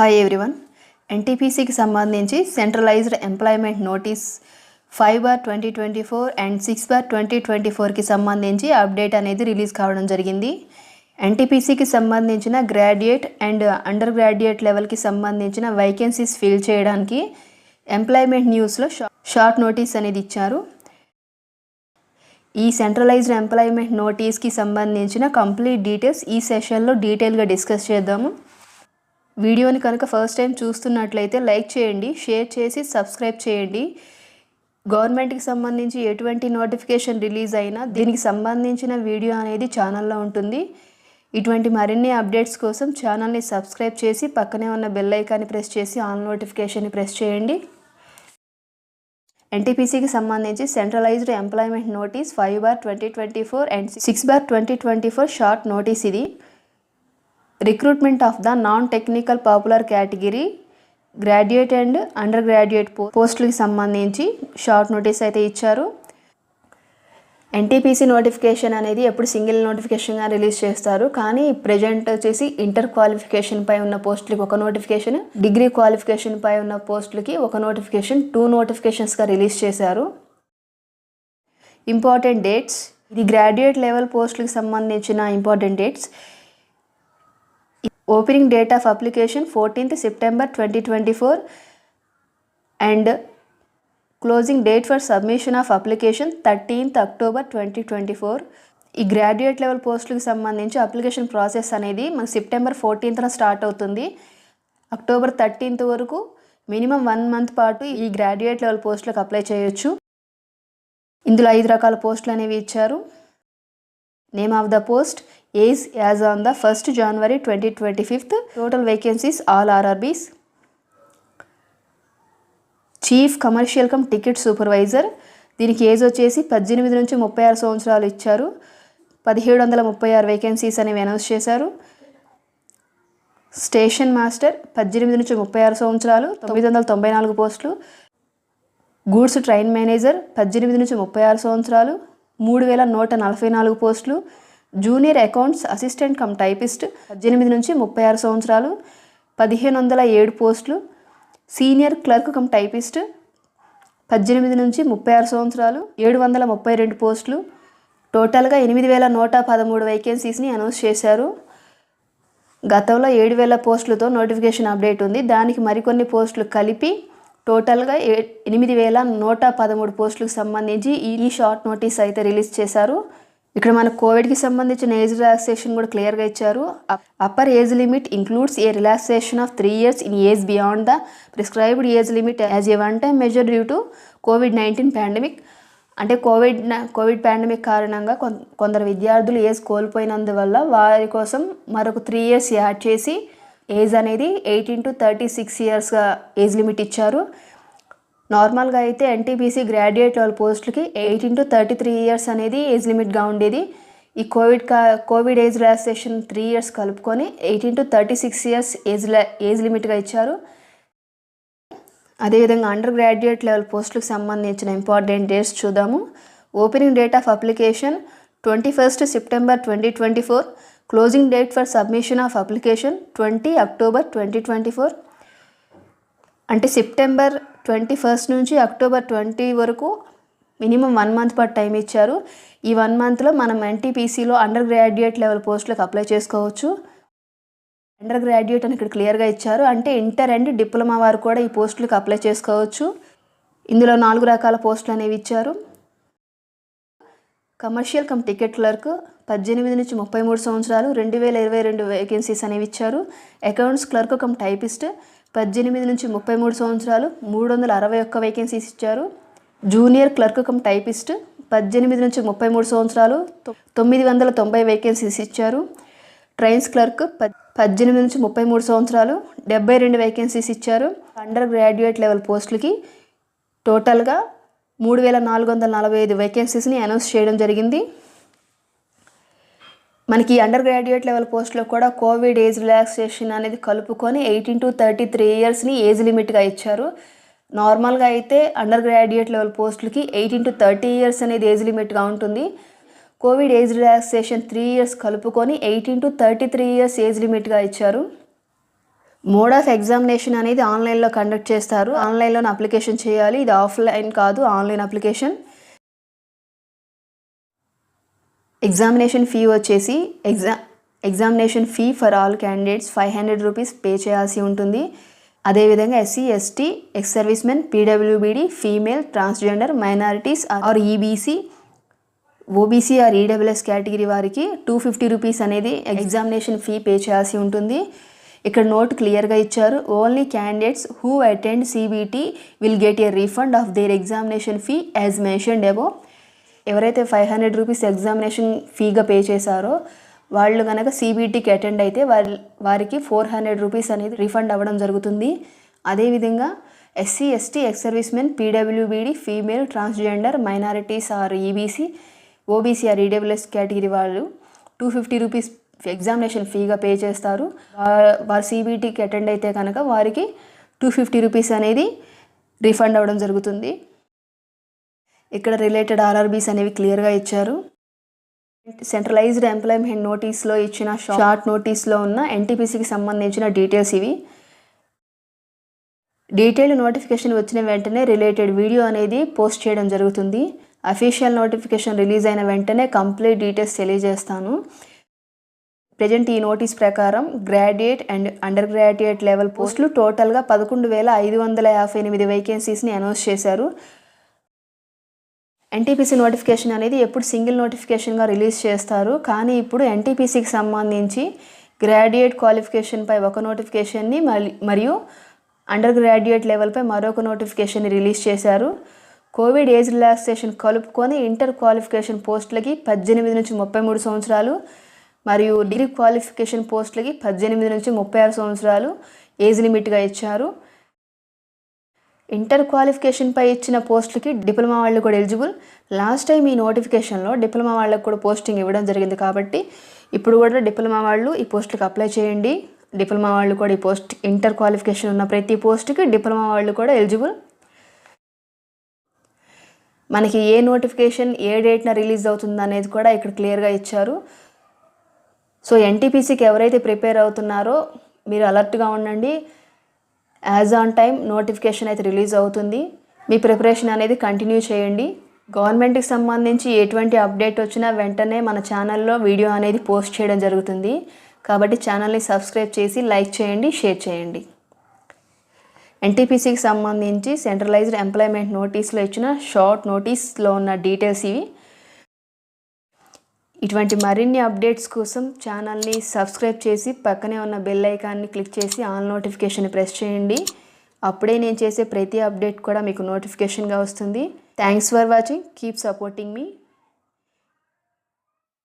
Hi everyone ఎన్టీపీసీకి సంబంధించి centralised employment notice five bar twenty twenty four and six bar twenty twenty ఫోర్కి సంబంధించి update అనేది release కావడం జరిగింది. ఎన్టీపీసీకి సంబంధించిన గ్రాడ్యుయేట్ అండ్ అండర్ గ్రాడ్యుయేట్ లెవెల్కి సంబంధించిన వైకెన్సీస్ ఫిల్ చేయడానికి ఎంప్లాయ్మెంట్ న్యూస్లో షార్ట్ నోటీస్ అనేది ఇచ్చారు. ఈ సెంట్రలైజ్డ్ ఎంప్లాయ్మెంట్ నోటీస్కి సంబంధించిన కంప్లీట్ డీటెయిల్స్ ఈ సెషన్లో డీటెయిల్గా డిస్కస్ చేద్దాము. వీడియోని కనుక ఫస్ట్ టైం చూస్తున్నట్లయితే లైక్ చేయండి షేర్ చేసి సబ్స్క్రైబ్ చేయండి. గవర్నమెంట్కి సంబంధించి ఎటువంటి నోటిఫికేషన్ రిలీజ్ అయినా దీనికి సంబంధించిన వీడియో అనేది ఛానల్లో ఉంటుంది. ఇటువంటి మరిన్ని అప్డేట్స్ కోసం ఛానల్ని సబ్స్క్రైబ్ చేసి పక్కనే ఉన్న బెల్ ఐకాన్ని ప్రెస్ చేసి ఆన్ నోటిఫికేషన్ని ప్రెస్ చేయండి. ఎన్టీపీసీకి సంబంధించి centralised employment notice five bar twenty twenty four and six bar twenty twenty four short notice ఇది. Recruitment of the non technical popular category graduate and undergraduate పో పోస్టులకి సంబంధించి షార్ట్ నోటీస్ అయితే ఇచ్చారు. ఎన్టీపీసీ నోటిఫికేషన్ అనేది ఎప్పుడు సింగిల్ నోటిఫికేషన్గా release చేస్తారు. కానీ ప్రజెంట్ వచ్చేసి ఇంటర్ క్వాలిఫికేషన్ పై ఉన్న పోస్టులకి ఒక నోటిఫికేషన్ డిగ్రీ క్వాలిఫికేషన్ పై ఉన్న పోస్టులకి ఒక నోటిఫికేషన్ టూ నోటిఫికేషన్స్గా రిలీజ్ చేశారు. ఇంపార్టెంట్ డేట్స్ ఇది గ్రాడ్యుయేట్ లెవెల్ పోస్టులకు సంబంధించిన important dates opening date of application fourteenth September twenty twenty four and closing date for submission of application thirteenth October twenty twenty four ఈ graduate level పోస్టులకు సంబంధించి application process అనేది మనకు September ఫోర్టీన్త్న start అవుతుంది. October thirteenth వరకు minimum one month పాటు ఈ గ్రాడ్యుయేట్ లెవెల్ పోస్టులకు అప్లై చేయొచ్చు. ఇందులో ఐదు రకాల పోస్టులు అనేవి ఇచ్చారు. Name of the post age as on the first January twenty twenty fifth total vacancies all RRBs chief commercial cum ticket supervisor దీనికి ఏజ్ వచ్చేసి పద్దెనిమిది నుంచి ముప్పై ఆరు సంవత్సరాలు ఇచ్చారు. పదిహేడు వందల ముప్పై ఆరు వేకెన్సీస్ అనేవి అనౌన్స్ చేశారు. స్టేషన్ మాస్టర్ పద్దెనిమిది నుంచి ముప్పై ఆరు సంవత్సరాలు తొమ్మిది వందల తొంభై నాలుగు పోస్టులు. గూడ్స్ ట్రైన్ మేనేజర్ పద్దెనిమిది నుంచి ముప్పై ఆరు సంవత్సరాలు మూడు వేల నూట నలభై నాలుగు పోస్టులు. Junior accounts assistant cum typist పద్దెనిమిది నుంచి ముప్పై ఆరు సంవత్సరాలు పదిహేను వందల ఏడు పోస్టులు సీనియర్ క్లర్క్ కమ్ టైపిస్ట్ పద్దెనిమిది నుంచి ముప్పై ఆరు సంవత్సరాలు ఏడు వందల ముప్పై రెండు పోస్టులు. టోటల్గా ఎనిమిది వేల నూట పదమూడు వేకెన్సీస్ని అనౌన్స్ చేశారు. గతంలో ఏడు వేల పోస్టులతో నోటిఫికేషన్ అప్డేట్ ఉంది. దానికి మరికొన్ని పోస్టులు కలిపి టోటల్గా ఏ ఎనిమిది వేల నూట పదమూడు పోస్టులకు సంబంధించి ఈ షార్ట్ నోటీస్ అయితే రిలీజ్ చేశారు. ఇక్కడ మన కోవిడ్కి సంబంధించిన ఏజ్ రిలాక్సేషన్ కూడా క్లియర్గా ఇచ్చారు. Upper age limit includes a relaxation of three years in age beyond the prescribed age limit as a one time measure due to COVID nineteen pandemic. అంటే COVID COVID pandemic కారణంగా కొందరు విద్యార్థులు age కోల్పోయినందువల్ల వారి కోసం మరొక త్రీ ఇయర్స్ యాడ్ చేసి age అనేది ఎయిటీన్ టు థర్టీ సిక్స్ ఇయర్స్గా ఏజ్ లిమిట్ ఇచ్చారు. నార్మల్గా అయితే ఎన్టీపీసీ గ్రాడ్యుయేట్ లెవెల్ పోస్టులకి eighteen to thirty three years అనేది ఏజ్ లిమిట్గా ఉండేది. ఈ కోవిడ్ కా COVID age relaxation three years కలుపుకొని eighteen to thirty six years age age లిమిట్గా ఇచ్చారు. అదేవిధంగా అండర్ గ్రాడ్యుయేట్ లెవెల్ పోస్టులకు సంబంధించిన ఇంపార్టెంట్ డేట్స్ చూద్దాము. Opening date of application twenty first September twenty twenty four closing date for submission of application twenty October twenty twenty four అంటే September twenty first నుంచి October twenty వరకు minimum one month పాటు time ఇచ్చారు. ఈ one మంత్లో మనం ఎన్టీపీసీలో undergraduate level పోస్టులకు అప్లై చేసుకోవచ్చు. అండర్ గ్రాడ్యుయేట్ అని ఇక్కడ క్లియర్గా ఇచ్చారు. అంటే ఇంటర్ అండ్ డిప్లొమా వారు కూడా ఈ పోస్టులకు అప్లై చేసుకోవచ్చు. ఇందులో నాలుగు రకాల పోస్టులు అనేవి ఇచ్చారు. కమర్షియల్ కమ్ టికెట్ క్లర్క్ పద్దెనిమిది నుంచి ముప్పై మూడు సంవత్సరాలు రెండు వేల ఇరవై రెండు వేకెన్సీస్ అనేవి ఇచ్చారు. అకౌంట్స్ క్లర్క్ కమ్ టైపిస్ట్ పద్దెనిమిది నుంచి ముప్పై మూడు సంవత్సరాలు మూడు వందల అరవై ఒక్క వేకెన్సీస్ ఇచ్చారు. జూనియర్ క్లర్క్ కమ్ టైపిస్ట్ పద్దెనిమిది నుంచి ముప్పై మూడు సంవత్సరాలు తొమ్మిది వందల తొంభై వేకెన్సీస్ ఇచ్చారు. ట్రైన్స్ క్లర్క్ పద్దెనిమిది నుంచి ముప్పై మూడు సంవత్సరాలు డెబ్బై రెండు వేకెన్సీస్ ఇచ్చారు. అండర్ గ్రాడ్యుయేట్ లెవెల్ పోస్టులకి టోటల్గా మూడు వేల నాలుగు వందల నలభై ఐదు వేకెన్సీస్ని అనౌన్స్ చేయడం జరిగింది. మనకి అండర్ గ్రాడ్యుయేట్ లెవెల్ పోస్ట్లో కూడా కోవిడ్ ఏజ్ రిలాక్సేషన్ అనేది కలుపుకొని ఎయిటీన్ టు థర్టీ త్రీ ఇయర్స్ని ఏజ్ లిమిట్గా ఇచ్చారు. నార్మల్గా అయితే అండర్ గ్రాడ్యుయేట్ లెవెల్ పోస్టులకి ఎయిటీన్ టు థర్టీ ఇయర్స్ అనేది ఏజ్ లిమిట్గా ఉంటుంది. COVID age relaxation three years కలుపుకొని eighteen to thirty three years age లిమిట్గా ఇచ్చారు. మోడ్ ఆఫ్ ఎగ్జామినేషన్ అనేది ఆన్లైన్లో కండక్ట్ చేస్తారు. ఆన్లైన్లోనే అప్లికేషన్ చేయాలి. ఇది ఆఫ్లైన్ కాదు ఆన్లైన్ అప్లికేషన్ ఎగ్జామినేషన్ ఫీ వచ్చేసి ఎగ్జా examination fee for all candidates five hundred rupees pay చేయాల్సి ఉంటుంది. అదేవిధంగా SC ST ex servicemen PWBD female transgender minorities or EBC OBC or EWS category వారికి టూ ఫిఫ్టీ రూపీస్ అనేది examination fee pay చేయాల్సి ఉంటుంది. ఇక్కడ note క్లియర్గా ఇచ్చారు. Only candidates who attend CBT will get a refund of their examination fee as mentioned above ఎవరైతే five hundred rupees examination ఫీగా pay చేశారో వాళ్ళు కనుక సిబిటీకి అటెండ్ అయితే వారి వారికి ఫోర్ హండ్రెడ్ రూపీస్ అనేది రీఫండ్ అవ్వడం జరుగుతుంది. అదేవిధంగా SC ST ex servicemen PWBD female transgender minorities or EBC OBC or EWS category వాళ్ళు టూ ఫిఫ్టీ రూపీస్ ఎగ్జామినేషన్ ఫీగా పే చేస్తారు. వారు సిబిటీకి అటెండ్ అయితే కనుక వారికి టూ ఫిఫ్టీ రూపీస్ అనేది రీఫండ్ అవ్వడం జరుగుతుంది. ఇక్కడ రిలేటెడ్ ఆర్ఆర్బీస్ అనేవి క్లియర్గా ఇచ్చారు. సెంట్రలైజ్డ్ ఎంప్లాయ్మెంట్ నోటీస్లో ఇచ్చిన షార్ట్ నోటీస్లో ఉన్న ఎన్టీపీసీకి సంబంధించిన డీటెయిల్స్ ఇవి. డీటెయిల్డ్ నోటిఫికేషన్ వచ్చిన వెంటనే రిలేటెడ్ వీడియో అనేది పోస్ట్ చేయడం జరుగుతుంది. అఫీషియల్ నోటిఫికేషన్ రిలీజ్ అయిన వెంటనే కంప్లీట్ డీటెయిల్స్ తెలియజేస్తాను. ప్రజెంట్ ఈ నోటీస్ ప్రకారం graduate and undergraduate level పోస్టులు టోటల్గా పదకొండు వేల ఐదు వందల యాభై ఎనిమిది వేకెన్సీస్ని అనౌన్స్ చేశారు. ఎన్టీపీసీ నోటిఫికేషన్ అనేది ఎప్పుడు సింగిల్ నోటిఫికేషన్గా రిలీజ్ చేస్తారు. కానీ ఇప్పుడు ఎన్టీపీసీకి సంబంధించి గ్రాడ్యుయేట్ క్వాలిఫికేషన్పై ఒక నోటిఫికేషన్ని మరియు అండర్ గ్రాడ్యుయేట్ లెవెల్పై మరొక నోటిఫికేషన్ని రిలీజ్ చేశారు. కోవిడ్ ఏజ్ రిలాక్సేషన్ కలుపుకొని ఇంటర్ క్వాలిఫికేషన్ పోస్టులకి పద్దెనిమిది నుంచి ముప్పై మూడు సంవత్సరాలు మరియు డిగ్రీ క్వాలిఫికేషన్ పోస్టులకి పద్దెనిమిది నుంచి ముప్పై ఆరు సంవత్సరాలు ఏజ్ లిమిట్గా ఇచ్చారు. ఇంటర్ క్వాలిఫికేషన్పై ఇచ్చిన పోస్టులకి డిప్లొమా వాళ్ళు కూడా ఎలిజిబుల్. లాస్ట్ టైం ఈ నోటిఫికేషన్లో డిప్లొమా వాళ్ళకి కూడా పోస్టింగ్ ఇవ్వడం జరిగింది కాబట్టి ఇప్పుడు కూడా డిప్లొమా వాళ్ళు ఈ పోస్టులకు అప్లై చేయండి. డిప్లొమా వాళ్ళు కూడా ఈ పోస్ట్ ఇంటర్ క్వాలిఫికేషన్ ఉన్న ప్రతి పోస్ట్కి డిప్లొమా వాళ్ళు కూడా ఎలిజిబుల్. మనకి ఏ నోటిఫికేషన్ ఏ డేట్న రిలీజ్ అవుతుంది అనేది కూడా ఇక్కడ క్లియర్గా ఇచ్చారు. సో ఎన్టీపీసీకి ఎవరైతే ప్రిపేర్ అవుతున్నారో మీరు అలర్ట్గా ఉండండి. యాజ్ ఆన్ టైం నోటిఫికేషన్ అయితే రిలీజ్ అవుతుంది. మీ ప్రిపరేషన్ అనేది కంటిన్యూ చేయండి. గవర్నమెంట్కి సంబంధించి ఎటువంటి అప్డేట్ వచ్చినా వెంటనే మన ఛానల్లో వీడియో అనేది పోస్ట్ చేయడం జరుగుతుంది. కాబట్టి ఛానల్ని సబ్స్క్రైబ్ చేసి లైక్ చేయండి షేర్ చేయండి. ఎన్టీపీసీకి సంబంధించి సెంట్రలైజ్డ్ ఎంప్లాయ్మెంట్ నోటీస్లో ఇచ్చిన షార్ట్ నోటీస్లో ఉన్న డీటెయిల్స్ ఇవి. ఇటువంటి మరిన్ని అప్డేట్స్ కోసం ఛానల్ని సబ్స్క్రైబ్ చేసి పక్కనే ఉన్న బెల్ ఐకాన్ని క్లిక్ చేసి ఆల్ నోటిఫికేషన్ ప్రెస్ చేయండి. అప్పుడే నేను చేసే ప్రతి అప్డేట్ కూడా మీకు నోటిఫికేషన్గా వస్తుంది. Thanks for watching. Keep supporting me